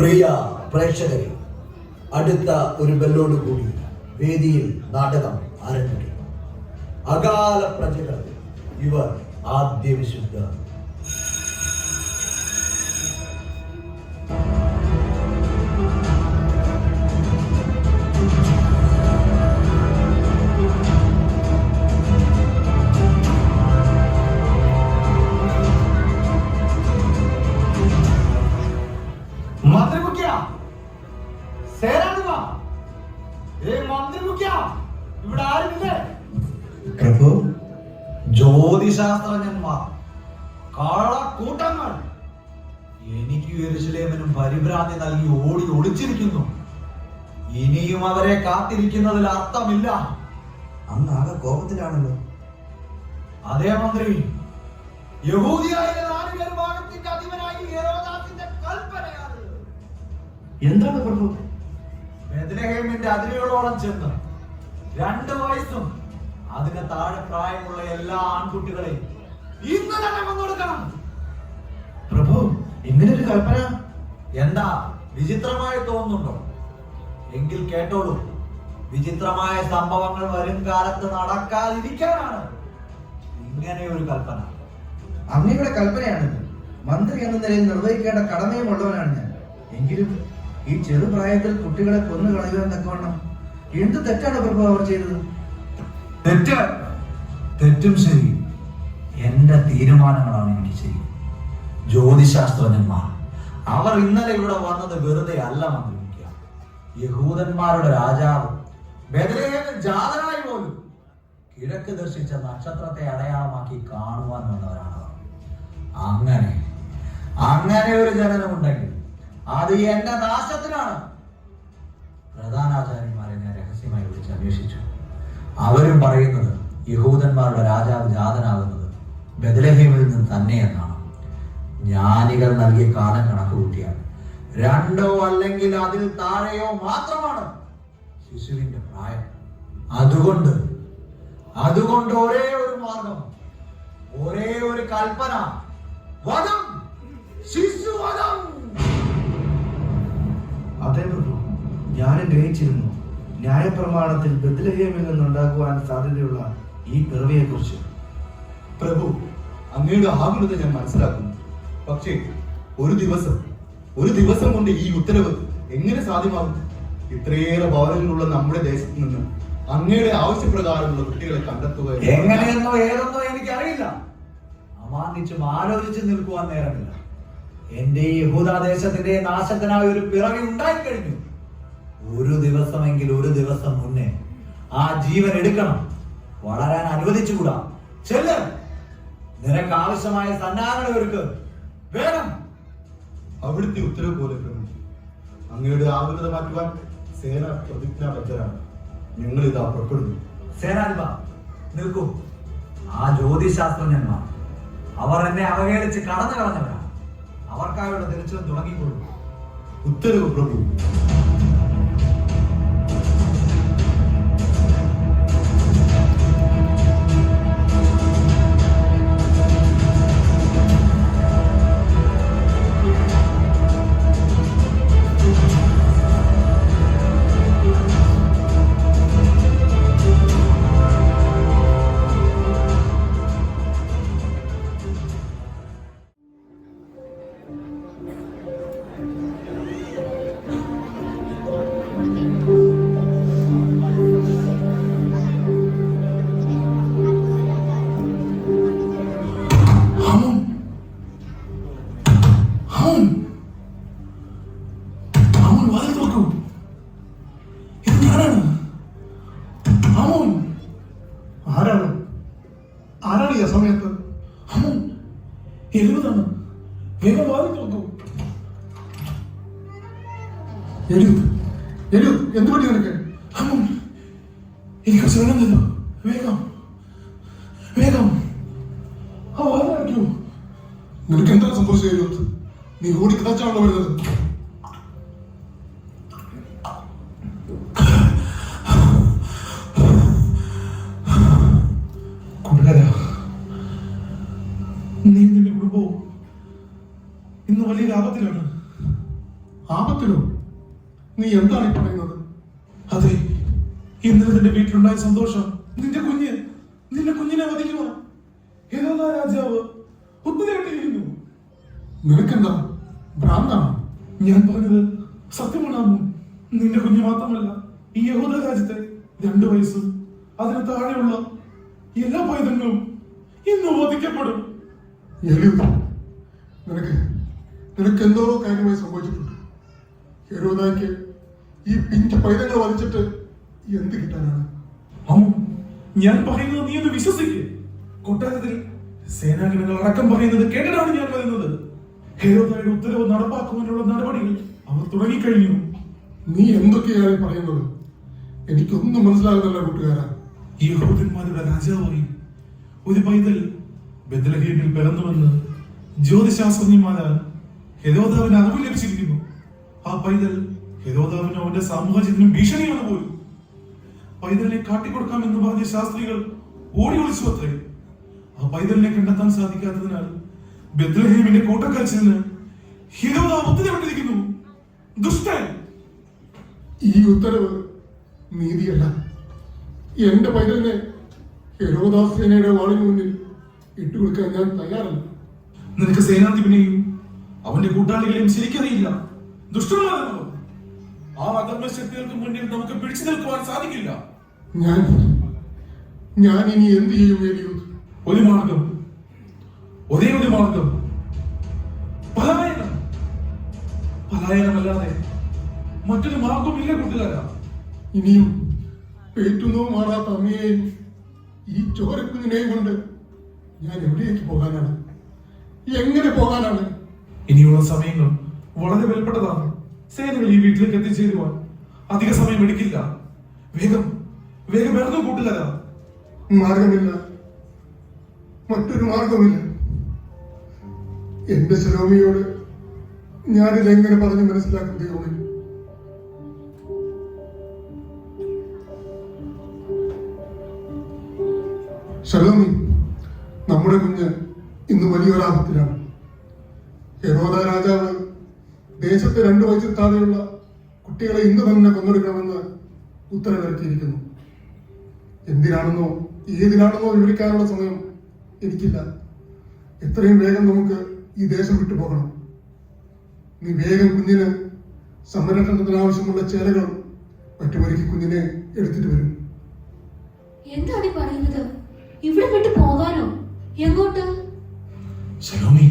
പ്രിയ പ്രേക്ഷകരെ അടുത്ത ഒരു ബെല്ലോട് കൂടി വേദിയിൽ നാടകം ആരംഭിക്കും അകാല പ്രജകൾ ഇവർ ആദ്യ വിശുദ്ധ ഇവിടെ ആരുമില്ലേ? പ്രഭു ജ്യോതിശാസ്ത്രജ്ഞന്മാർ കാളക്കൂട്ടങ്ങൾ. എനിക്ക് യെരുശലേമിനും പരിഭ്രാന്തി നൽകി ഓടി ഒളിച്ചിരിക്കുന്നു. ഇനിയും അവരെ കാത്തിരിക്കുന്നതിൽ അർത്ഥമില്ല. അന്ന് ആകെ കോപത്തിലാണല്ലോ. അതേ മന്ത്രി യഹൂദിയായ അധിപനായി എന്താണ് പ്രഭു? അതിരുകളോളം ചെന്ന് രണ്ട് വയസ്സും അതിന് താഴെ പ്രായമുള്ള എല്ലാ ആൺകുട്ടികളെയും ഇന്ന് തന്നെ കൊണ്ടുകൊടുക്കണം പ്രഭു ഇങ്ങനൊരു കൽപ്പന എന്താ വിചിത്രമായി തോന്നുന്നുണ്ടോ? എങ്കിൽ കേട്ടോളൂ. വിചിത്രമായ സംഭവങ്ങൾ വരും കാലത്ത് നടക്കാതിരിക്കാനാണ് ഇങ്ങനെ ഒരു കൽപ്പന. അങ്ങയുടെ കൽപ്പനയാണിത്. മന്ത്രി എന്ന നിലയിൽ നിർവഹിക്കേണ്ട കടമയും ഉള്ളവനാണ് ഞാൻ. എങ്കിലും ഈ ചെറുപ്രായത്തിൽ കുട്ടികളെ കൊന്നു കളയുവാൻ തക്കവണ്ണം എന്ത് തെറ്റാണ് പ്രഭു അവർ ചെയ്തത്? തെറ്റ്. തെറ്റും ശരി. എന്റെ തീരുമാനങ്ങളാണ് എനിക്ക് ശരി. ജ്യോതിശാസ്ത്രജ്ഞന്മാർ അവർ ഇന്നലെ ഇവിടെ വന്നത് വെറുതെ അല്ല മന്ത്രിക്കുക യഹൂദന്മാരുടെ രാജാവ് ജാതനായി പോലും കിഴക്ക് ദർശിച്ച നക്ഷത്രത്തെ അടയാളമാക്കി കാണുവാൻ വന്നവരാണ് അങ്ങനെ അങ്ങനെ ഒരു ജനനമുണ്ടെങ്കിൽ അത് എന്റെ നാശത്തിനാണ്. പ്രധാനാചാര്യ അന്വേഷിച്ചു. അവരും പറയുന്നത് യഹൂദന്മാരുടെ രാജാവ് ജാതനാകുന്നത് ബദലഹീമിൽ നിന്ന് തന്നെയെന്നാണ് ജ്ഞാനികൾ നൽകിയ കാലം കണക്ക് കൂട്ടിയാൽ രണ്ടോ അല്ലെങ്കിൽ അതിൽ താഴെയോ മാത്രമാണ് ശിശുവിന്റെ പ്രായം. അതുകൊണ്ട് അതുകൊണ്ട് ഒരേ ഒരു മാർഗം ഒരേ ഒരു കൽപ്പന. വധം! ശിശുവധം അതേ ഞാൻ ഗ്രഹിച്ചിരുന്നു. ന്യായപ്രമാണത്തിൽ ബദ്ലഹേമിൽ നിന്നുണ്ടാക്കുവാൻ സാധ്യതയുള്ള ഈ പിറവിയെ കുറിച്ച് പ്രഭു അങ്ങയുടെ ആകുലത ഞാൻ മനസ്സിലാക്കുന്നു. പക്ഷേ ഒരു ദിവസം ഒരു ദിവസം കൊണ്ട് ഈ ഉത്തരവ് എങ്ങനെ സാധ്യമാകും? ഇത്രയേറെ ഭവനങ്ങളുള്ള നമ്മുടെ ദേശത്ത് നിന്ന് അങ്ങയുടെ ആവശ്യപ്രകാരമുള്ള കുട്ടികളെ കണ്ടെത്തുക എങ്ങനെയെന്നോ ഏതെന്നോ എനിക്കറിയില്ല. അമാന്തിച്ചും ആലോചിച്ച് നിൽക്കുവാൻ നേരമില്ല. എന്റെ ഈ യഹൂദാദേശത്തിന്റെ നാശത്തിനായി ഒരു പിറവി ഉണ്ടായിക്കഴിഞ്ഞു. ഒരു ദിവസമെങ്കിൽ ഒരു ദിവസം മുന്നേ ആ ജീവൻ എടുക്കണം. വളരാൻ അനുവദിച്ചുകൂടാ. ചെല്ല്. നിനക്ക് ആവശ്യമായ സന്നാഹങ്ങൾ ഒരുക്ക്. വേണം അവിടുത്തെ ഉത്തരവ് പോലെ പ്രഭു അങ്ങയുടെ ആകുലത മാറ്റുവാൻ സേന പ്രതിജ്ഞാബദ്ധരാണ്. ഞങ്ങൾ ഇതാ പുറപ്പെടുന്നു. സേനാധിപ നിൽക്കൂ. ആ ജ്യോതിശാസ്ത്രജ്ഞന്മാർ അവർ എന്നെ അവഹേളിച്ച് കടന്നു കളഞ്ഞവരാണ് അവർക്കായുള്ള തിരച്ചിലും തുടങ്ങിക്കൊള്ളൂ. ഉത്തരവ് പ്രഭു. സമയത്ത് ഹമോൻ എഴുതാണ് വേഗം വാതിൽ തുറക്കൂ. എലു എലു എന്ത് പറ്റി നിനക്ക്? ഹമോൻ എനിക്ക് സുഖം തന്നു വേഗം വേഗം. ആ വാതിലടയ്ക്കൂ നിനക്ക് എന്താ സംഭവിച്ചത് നീ ഓടി കഥാച്ചാണല്ലോ വരുന്നത്. നീ നിന്റെ കുടുംബവും ഇന്ന് വലിയ ലാഭത്തിലാണ്. ആപത്തിലോ? നീ എന്താണ് ഈ പറയുന്നത്? അതെ ഇന്നലെ നിന്റെ വീട്ടിലുണ്ടായ സന്തോഷം. നിന്റെ കുഞ്ഞ് നിന്റെ കുഞ്ഞിനെ വധിക്കുവാൻ. ഏതാ രാജാവ്? ഒത്തുകേട്ടിരിക്കുന്നു നിനക്കെന്താ? ഭ്രാന്താണ്. ഞാൻ പറഞ്ഞത് സത്യമാണാമോ? നിന്റെ കുഞ്ഞ് മാത്രമല്ല ഈ യഹൂദ രാജ്യത്തെ രണ്ടു വയസ്സും അതിന് താഴെയുള്ള എല്ലാ പൈതങ്ങളും ഇന്ന് വധിക്കപ്പെടും. നിനക്ക് നിനക്ക് എന്തോ കാര്യമായി സംഭവിച്ചിട്ടുണ്ട്. ഈ പിഞ്ച് പൈതങ്ങൾ വലിച്ചിട്ട് എന്ത് കിട്ടാനാണ്? ഞാൻ പറയുന്നത് നീ ഒന്ന് വിശ്വസിക്കേ. കൊട്ടാരത്തിൽ സേനാംഗങ്ങൾ അടക്കം പറയുന്നത് കേട്ടിട്ടാണ് ഞാൻ പറയുന്നത്. ഹേരോദായുടെ ഉത്തരവ് നടപ്പാക്കുവാനുള്ള നടപടികൾ അവർ തുടങ്ങിക്കഴിഞ്ഞു. നീ എന്തൊക്കെയാണ് പറയുന്നത്? എനിക്കൊന്നും മനസ്സിലാകുന്നില്ല കൂട്ടുകാരാ. ഈ യഹൂദന്മാരുടെ രാജാവായി ഒരു പൈതൽ ബദലഹീമിൽ പിറന്നുവെന്ന് ജ്യോതിശാസ്ത്രജ്ഞന്മാരാൽ ഹെരോദാവിന് അറിവ് ലഭിച്ചിരിക്കുന്നു. ആ പൈതൽ ഹെരോദാവിന് അവന്റെ സാമൂഹ്യത്തിനും ഭീഷണിയാണ് പോലും. പൈതലിനെ കാട്ടിക്കൊടുക്കാം എന്ന് പറഞ്ഞ ശാസ്ത്രികൾ ഓടി ഒളിച്ചു അത്രേ ആ പൈതലിനെ കണ്ടെത്താൻ സാധിക്കാത്തതിനാൽ ബദ്രഹീമിന്റെ കോട്ടക്കാർ ചെന്ന് ഹിരോദാവ് ഉത്തരവിട്ടിരിക്കുന്നു. ദുഷ്ടൻ! ഈ ഉത്തരവ് നീതിയല്ല. എന്റെ പൈതലിനെ ഹെരോദാസ് സേനയുടെ വാളിന് മുന്നിൽ ഇട്ടുകൊടുക്കാൻ ഞാൻ തയ്യാറല്ല. നിനക്ക് സേനാധിപനെയും അവന്റെ കൂട്ടാളികളെയും ശരിക്കറിയില്ല. ദുഷ്ടന്മാരാണ്. ആ അധർമ്മ ശക്തികൾക്ക് മുന്നിൽ നമുക്ക് പിടിച്ചു നിൽക്കുവാൻ സാധിക്കില്ല. ഞാൻ ഞാൻ ഇനി എന്ത് ചെയ്യും ഏലിയൂർ ഒരു മാർഗം. ഒരേ ഒരു മാർഗം. പലായനം. പലായനമല്ലാതെ മറ്റൊരു മാർഗമില്ല കൂട്ടുകാരാ. ഇനിയും പേറ്റുന്നോ മാറാത്ത അമ്മയെയും ഈ ചോരക്കുഞ്ഞിനെയും കൊണ്ട് ഞാൻ എവിടേക്ക് പോകാനാണ്? എങ്ങനെ പോകാനാണ്? ഇനിയുള്ള സമയങ്ങൾ വളരെ വിലപ്പെട്ടതാണ്. സേനകൾ ഈ വീട്ടിലേക്ക് എത്തിച്ചേരുവാൻ. അധിക സമയം എടുക്കില്ല. വേഗം വേഗം ഇറങ്ങും കൂട്ടില്ല മാർഗമില്ല. മറ്റൊരു മാർഗമില്ല. എന്റെ ശ്രോമിയോട് ഞാനിത് എങ്ങനെ പറഞ്ഞ് മനസ്സിലാക്കും ദൈവമേ? ശലോമി നമ്മുടെ കുഞ്ഞ് ഇന്ന് വലിയൊരാപത്തിലാണ് ഹെറോദ രാജാവ് ദേശത്ത് രണ്ടു വയസ്സിൽ താഴെയുള്ള കുട്ടികളെ ഇന്ന് തന്നെ കൊന്നെടുക്കണമെന്ന് ഉത്തരവിറക്കിയിരിക്കുന്നു. എന്തിനാണെന്നോ ഏതിനാണെന്നോ വിവരിക്കാനുള്ള സമയം എനിക്കില്ല. എത്രയും വേഗം നമുക്ക് ഈ ദേശം വിട്ടു പോകണം നീ വേഗം കുഞ്ഞിന് സംരക്ഷണത്തിന് ആവശ്യമുള്ള ചേലകളും മറ്റുമൊരുക്കി കുഞ്ഞിനെ എടുത്തിട്ട് വരും. എന്താണ് പറയുന്നത്? ഇവിടെ വിട്ടു പോകാനോ? എങ്ങോട്ട്? സലോമി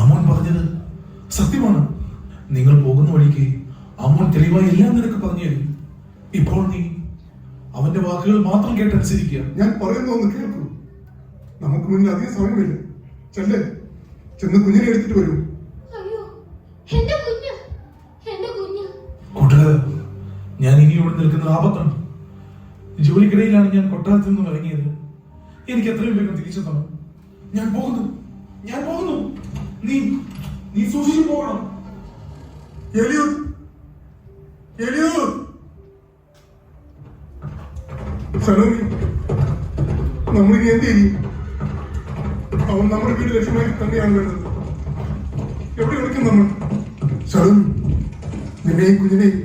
അമോൻ പറഞ്ഞത് സത്യമാണ്. നിങ്ങൾ പോകുന്ന വഴിക്ക് അമോൻ തെളിവായി എല്ലാം നിനക്ക് പറഞ്ഞു തരും. ഇപ്പോൾ നീ അവന്റെ വാക്കുകൾ മാത്രം കേട്ടനുസരിക്കുക. ഞാൻ പറയുന്ന ഒന്ന് കേൾക്കൂ. നമുക്ക് മുന്നിൽ അധികം സമയമില്ല. ചെല്ലേ. ചെന്ന് കുഞ്ഞിനെ എടുത്തിട്ട് വരൂ. അയ്യോ എന്റെ കുഞ്ഞ് എന്റെ കുഞ്ഞ്. കൂട്ടുകാർ ഞാൻ ഇനി ഇവിടെ നിൽക്കുന്ന ആപത്താണ് ജോലിക്കിടയിലാണ് ഞാൻ കൊട്ടാരത്തിൽ നിന്നും ഇറങ്ങിയത്. എനിക്ക് എത്രയും വേഗം തിരിച്ചെത്തണം ഞാൻ പോകുന്നു. ഞാൻ പോകുന്നു. നീ നീ സൂക്ഷിച്ചു പോകണം. നമ്മളിനി എന്ത് ചെയ്യും? അവൻ നമ്മുടെ വീട് ലക്ഷ്യമായി തന്നെയാണ് വേണ്ടത് എവിടെ വിളിക്കും നമ്മൾ? സലോമി നിന്നെയും കുഞ്ഞിനെയും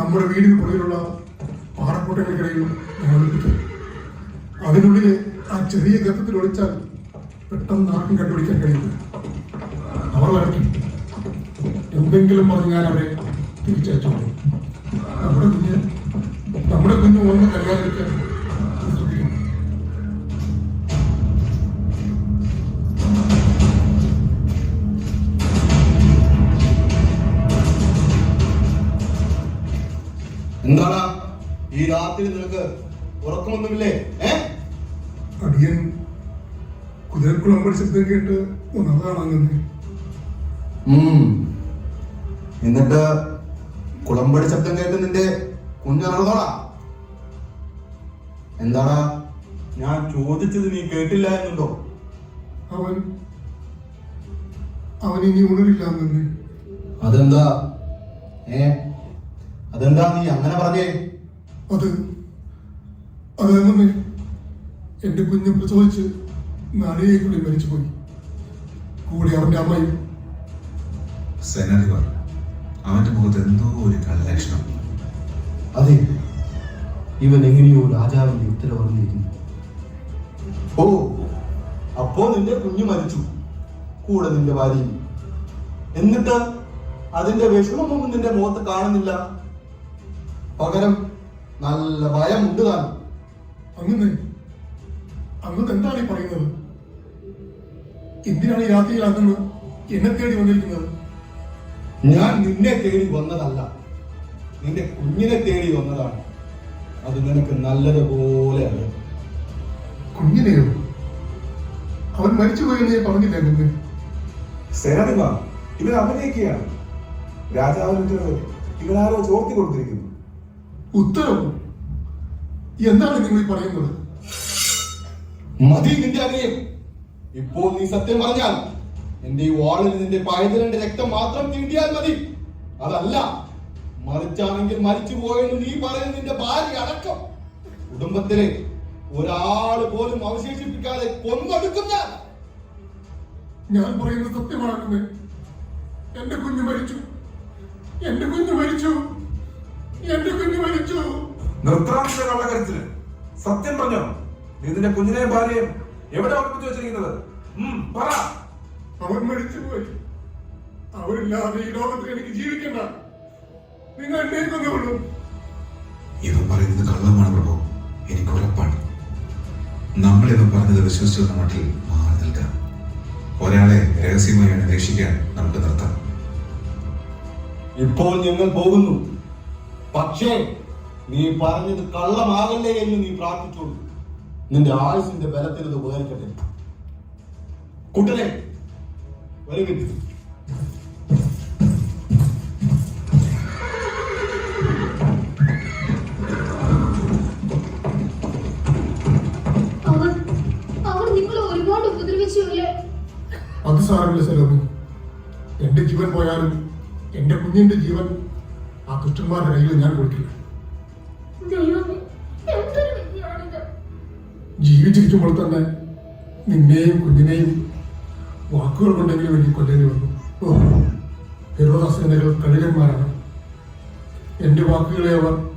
നമ്മുടെ വീടിന് പുറകിലുള്ള പാറക്കോട്ടകൾക്കിടയിൽ ഞങ്ങൾ അതിനുള്ളിൽ ആ ചെറിയ ഗർത്തത്തിൽ ഒളിച്ചാൽ പെട്ടെന്ന് ആർക്കും കണ്ടുപിടിക്കാൻ കഴിയില്ല. അവർ വരയ്ക്കും. എന്തെങ്കിലും പറഞ്ഞ് ഞാൻ അവരെ തിരിച്ചയച്ചു നമ്മുടെ കുഞ്ഞ് നമ്മുടെ കുഞ്ഞ് ഒന്ന് കല്യാണിക്കാൻ എന്താണ്? ഈ രാത്രി നിനക്ക് ഉറക്കമൊന്നുമില്ലേ? ഏ? അടിയൻ കുതിരക്കുളം പഠിച്ചത് കേട്ട് ഉണർന്നാണ് അങ്ങനെ. എന്നിട്ട് കുളമ്പടി ശബ്ദം കേട്ട് നിന്റെ കുഞ്ഞുണർന്നോടാ എന്താടാ? ഞാൻ ചോദിച്ചത് നീ കേട്ടില്ല എന്നുണ്ടോ? അവൻ അവൻ ഇനി ഉണരില്ല അതെന്താ? ഏ? അതെന്താ നീ അങ്ങനെ പറഞ്ഞേ? അത് അതെന്നെ എന്റെ കുഞ്ഞ് കൂടി മരിച്ചു പോയി കൂടി അവന്റെ അമ്മയും. സേനാധിപർ അവന്റെ മുഖത്ത് എന്തോ ഒരു കള്ളക്ഷണം അതെ ഇവൻ എങ്ങനെയോ രാജാവിന്റെ ഉത്തരവറിഞ്ഞിരിക്കുന്നു ഓ അപ്പോ നിന്റെ കുഞ്ഞു മരിച്ചു. കൂടെ നിന്റെ ഭാര്യയും. എന്നിട്ട് അതിന്റെ വിഷമമൊന്നും നിന്റെ മുഖത്ത് കാണുന്നില്ല. പകരം നല്ല ഭയമുണ്ട് താനും. അങ്ങനെ അങ്ങ് എന്താണ് ഈ പറയുന്നത്? എന്തിനാണ് ഈ രാത്രിയിൽ അങ്ങ് എന്നെ തേടി വന്നിരിക്കുന്നത്? ഞാൻ നിന്നെ തേടി വന്നതല്ല. നിന്റെ കുഞ്ഞിനെ തേടി വന്നതാണ്. അത് നിനക്ക് നല്ലതുപോലെ അറിയാം. കുഞ്ഞിനെയോ? അവൻ മരിച്ചുപോയെന്ന് ഞാൻ പറഞ്ഞില്ല അങ്ങ് സേനാധിപ ഇവൻ അഭിനയിക്കുകയാണ്. രാജാവിന്റെ ഇവനാരോ ചോർത്തി കൊടുത്തിരിക്കുന്നു. ഉത്തരവ്? എന്താണ് നിങ്ങൾ പറയുന്നത്? മതി നിന്റെ അഭിനയം ഇപ്പോൾ നീ സത്യം പറഞ്ഞാൽ എന്റെ ഈ വാളിൽ നിന്റെ പായതിലെ രക്തം മാത്രം തീണ്ടിയാൽ മതി. അതല്ല മറിച്ചാണെങ്കിൽ മരിച്ചു പോയെന്ന് നീ പറയുന്ന നിന്റെ ഭാര്യ അടക്കം. കുടുംബത്തിലെ ഒരാൾ പോലും അവശേഷിപ്പിക്കാതെ കൊന്നൊടുക്കും ഞാൻ. ഞാൻ പറയുന്നത് സത്യമാണെന്ന് എന്റെ കുഞ്ഞു മരിച്ചു. എന്റെ കുഞ്ഞു മരിച്ചു. എന്റെ കുഞ്ഞു മരിച്ചു. കള്ളക്കരച്ചിൽ സത്യം പറഞ്ഞോ? നീ നിന്റെ കുഞ്ഞിനെയും ഭാര്യയും എവിടെ ഉറപ്പിച്ചു വെച്ചിരിക്കുന്നത്? പറ. അവൻ മരിച്ചുപോയി അവരില്ലാതെ ഈ ലോകത്തിൽ എനിക്ക് ജീവിക്കണ്ട. നിങ്ങൾ എന്നെ കൊന്നുകൊള്ളു. ഇവ പറയുന്നത് കള്ളമാണ് പ്രഭു. എനിക്ക് ഉറപ്പാണ്. നമ്മളിതും പറഞ്ഞത് വിശ്വസിച്ചു മട്ടിൽ മാറി നിൽക്കാം. ഒരാളെ രഹസ്യമായി അന്വേഷിക്കാൻ നമുക്ക് നിർത്താം. ഇപ്പോൾ ഞങ്ങൾ പോകുന്നു. പക്ഷേ നീ പറഞ്ഞത് കള്ളമാകല്ലേ എന്ന് നീ പ്രാർത്ഥിച്ചോളൂ. നിന്റെ ആയുസിന്റെ ബലത്തിൽ ഇത് ഉപകരിക്കട്ടെ. കുട്ടനെ വരിക അത് സാരമില്ല സലോമി. എന്റെ ജീവൻ പോയാലും എന്റെ കുഞ്ഞിന്റെ ജീവൻ ആ ദുഷ്ടന്മാരുടെ കയ്യിൽ ഞാൻ കൊടുക്കില്ല. വിദ്യയാണിത് ജീവിച്ചിരിക്കുമ്പോൾ തന്നെ നിന്നെയും കുഞ്ഞിനെയും വാക്കുകൾ കൊണ്ടെങ്കിലും എനിക്ക് കൊല്ലേണ്ടി വന്നു. ഓ ഹെരോദാസേനകൾ കഴുകന്മാരാണ്. എന്റെ വാക്കുകളെ അവർ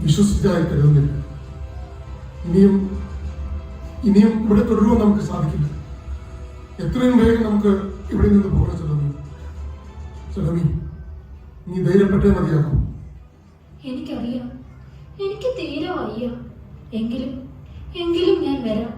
വിശ്വസിച്ചതായി കരുതുന്നില്ല. ഇനിയും ഇനിയും ഇവിടെ തുടരുവാൻ നമുക്ക് സാധിക്കില്ല. എത്രയും വേഗം നമുക്ക് ഇവിടെ നിന്ന് പോകണം ചെല്ലുന്നു ചെലമി നീ ധൈര്യപ്പെട്ടേ മതിയാക്കും. എനിക്കറിയാം. എനിക്ക് തീരെ വയ്യ. എങ്കിലും എങ്കിലും ഞാൻ വരാം.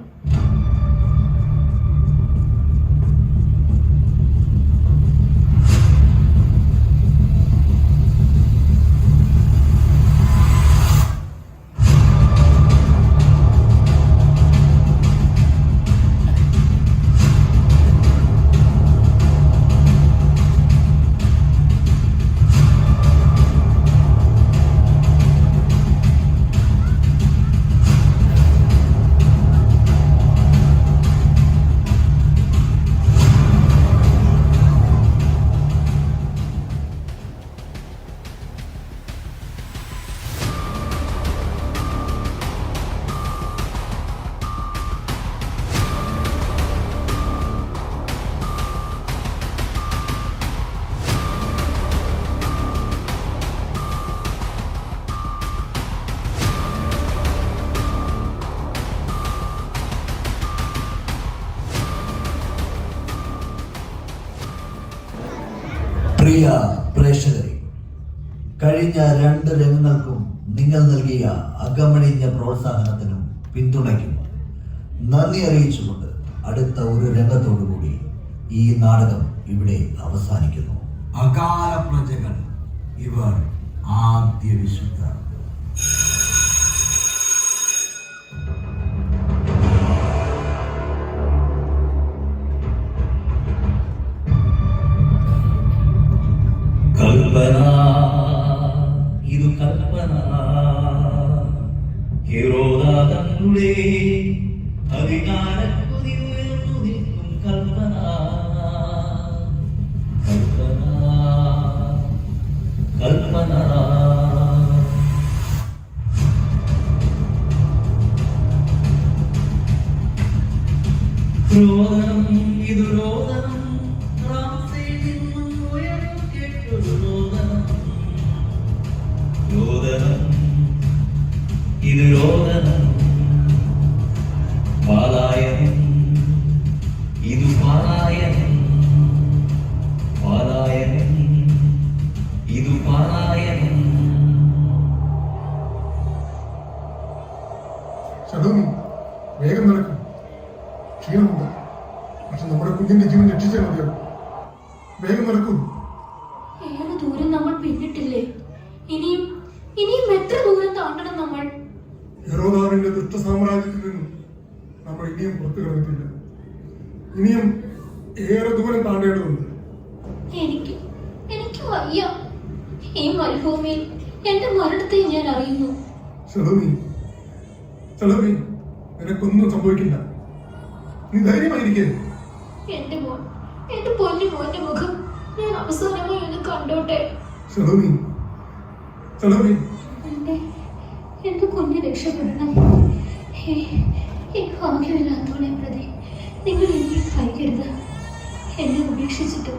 കഴിഞ്ഞ രണ്ട് രംഗങ്ങൾക്കും നിങ്ങൾ നൽകിയ അകമണിഞ്ഞ പ്രോത്സാഹനത്തിനും പിന്തുണയ്ക്കും. നന്ദി അറിയിച്ചുകൊണ്ട് അടുത്ത ഒരു രംഗത്തോടുകൂടി ഈ നാടകം ഇവിടെ അവസാനിക്കുന്നു. അകാല പ്രജകൾ ഇവർ ആദ്യ വിശുദ്ധർ. രോദനം ഇത് നടക്കൂ ഏറെ ദൂരം നമ്മൾ പിന്നിട്ടില്ലേ? ഇനിയും ഇനിയും എത്ര ദൂരം താണ്ടണം നമ്മൾ? ഹെറോദാവിന്റെ ദുഷ്ട സാമ്രാജ്യത്തിൽ നിന്നും നമ്മൾ ഇനിയും പുറത്തു കിടന്നിട്ടില്ല. ഇനിയും ഏറെ ദൂരം താണ്ടേണ്ടതുണ്ട്. എനിക്ക് എനിക്ക് വയ്യ. ഈ മരുഭൂമിയിൽ എന്റെ മരണത്തെ ഞാൻ അറിയുന്നു. ചെലവി ചെലവി നിനക്കൊന്നും സംഭവിക്കില്ല. നീ ധൈര്യമായിരിക്കേ. എന്റെ മോൻ എന്റെ പൊന്നു മോന്റെ മുഖം അവസാനമായി ഒന്ന് കണ്ടോട്ടെ? എന്റെ എന്റെ കുഞ്ഞ് രക്ഷപ്പെടണം. ഈ പ്രതി. നിങ്ങൾ എന്നെ ഭയക്കരുത് എന്നെ ഉപേക്ഷിച്ചിട്ട്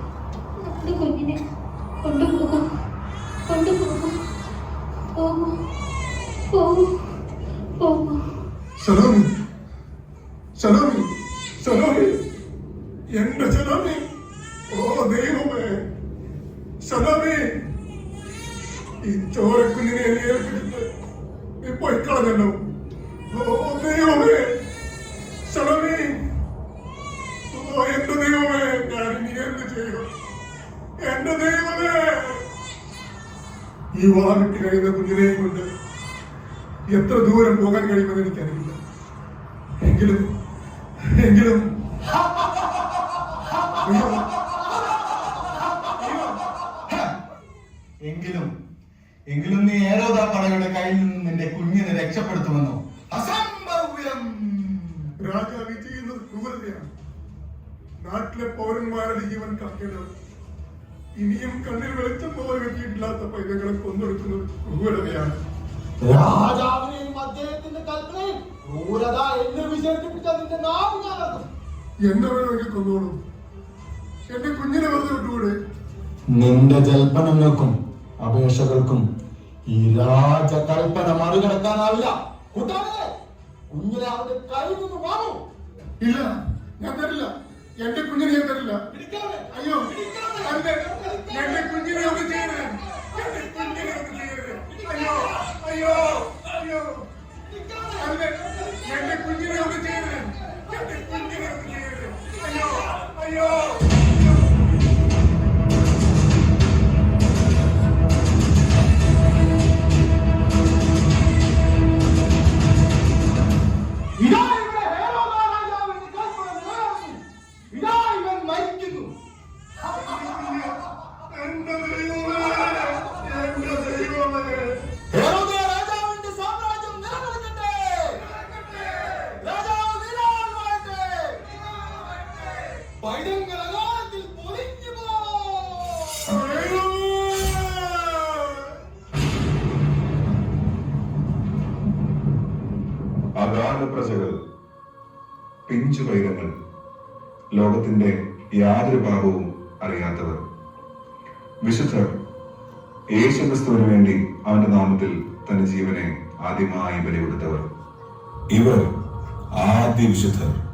നമ്മുടെ കുഞ്ഞിനെ കൊണ്ടുപോകും കൊണ്ടുപോകും പോകൂ പോകൂ പോകൂ സലോമി സലോമി സലോമി എന്റെ സലോമി ഓ ദൈവമേ സലോമി ഈ ചോരക്കുഞ്ഞിനെ എന്നെ ഏൽപ്പിച്ചിട്ട് നീ പൊയ്ക്കളഞ്ഞല്ലോ ഓ ദൈവമേ സലോമി ഓ എന്റെ ദൈവമേ ഞാൻ ഇനി എന്ത് ചെയ്യും എന്റെ ദൈവമേ. ഈ വാഹനത്തിൽ കഴിയുന്ന കുഞ്ഞിനെയും കൊണ്ട് എത്ര ദൂരം പോകാൻ കഴിയുമെന്ന് എനിക്കറിയില്ല. എങ്കിലും എങ്കിലും. എങ്കിലും എങ്കിലും നീ ഏരോദാ പടയുടെ കയ്യിൽ നിന്ന് നിന്റെ കുഞ്ഞിനെ രക്ഷപ്പെടുത്തുമെന്നോ? അസംഭവ്യം. രാജാവ് ചെയ്യുന്നത് ക്രൂരതയാണ്. നാട്ടിലെ പൗരന്മാരുടെ ജീവൻ കാക്കേണ്ടത് ഇനിയും കണ്ണിൽ വെളിച്ചം പോലും കിട്ടിയിട്ടില്ലാത്ത പൈതങ്ങളെ കൊന്നൊടുക്കുന്നത് ക്രൂരതയാണ്. രാജാവിനെയും അദ്ദേഹത്തിന്റെ കൽപ്പനയും ക്രൂരത എന്ന് വിശേഷിപ്പിച്ച നിന്റെ നാവ് ഞാനറിയും എന്നെ വേണമെങ്കിൽ കൊന്നോളൂ. എന്റെ കുഞ്ഞിനെ വെറുതെ വിട്ടുകൂടെ? നിന്റെ ജൽപ്പനങ്ങൾക്കും അപേക്ഷകൾക്കും ഈ രാജകൽപ്പന മറികടക്കാനാവില്ല. കൂട്ടാളെ കുഞ്ഞിനെ അവന്റെ കയ്യിൽ നിന്ന് വാങ്ങൂ. ഇല്ല ഞാൻ തരില്ല. എന്റെ കുഞ്ഞിനെ ഞാൻ തരില്ല അയ്യോ. അല്ലേ എന്റെ കുഞ്ഞിനെ ഒന്ന് ചെയ്യരുത് എന്റെ കുഞ്ഞിനെ ഒന്ന് ചെയ്യരുത് അയ്യോ. അയ്യോ. അയ്യോ. എന്റെ കുഞ്ഞിനെ ഒന്ന് ചെയ്യരുത് എന്റെ കുഞ്ഞിനെ ഒന്ന് ചെയ്യരുത് അയ്യോ. അയ്യോ. അഗാധ പ്രജകൾ പിഞ്ചു വൈരങ്ങൾ ലോകത്തിന്റെ യാതൊരു ഭാഗവും അറിയാത്തവർ. വിശുദ്ധർ യേശുക്രിസ്തുവിന് വേണ്ടി അവന്റെ നാമത്തിൽ തന്റെ ജീവനെ ആദ്യമായി ബലികൊടുത്തവർ. ഇവർ ആദ്യ വിശുദ്ധർ.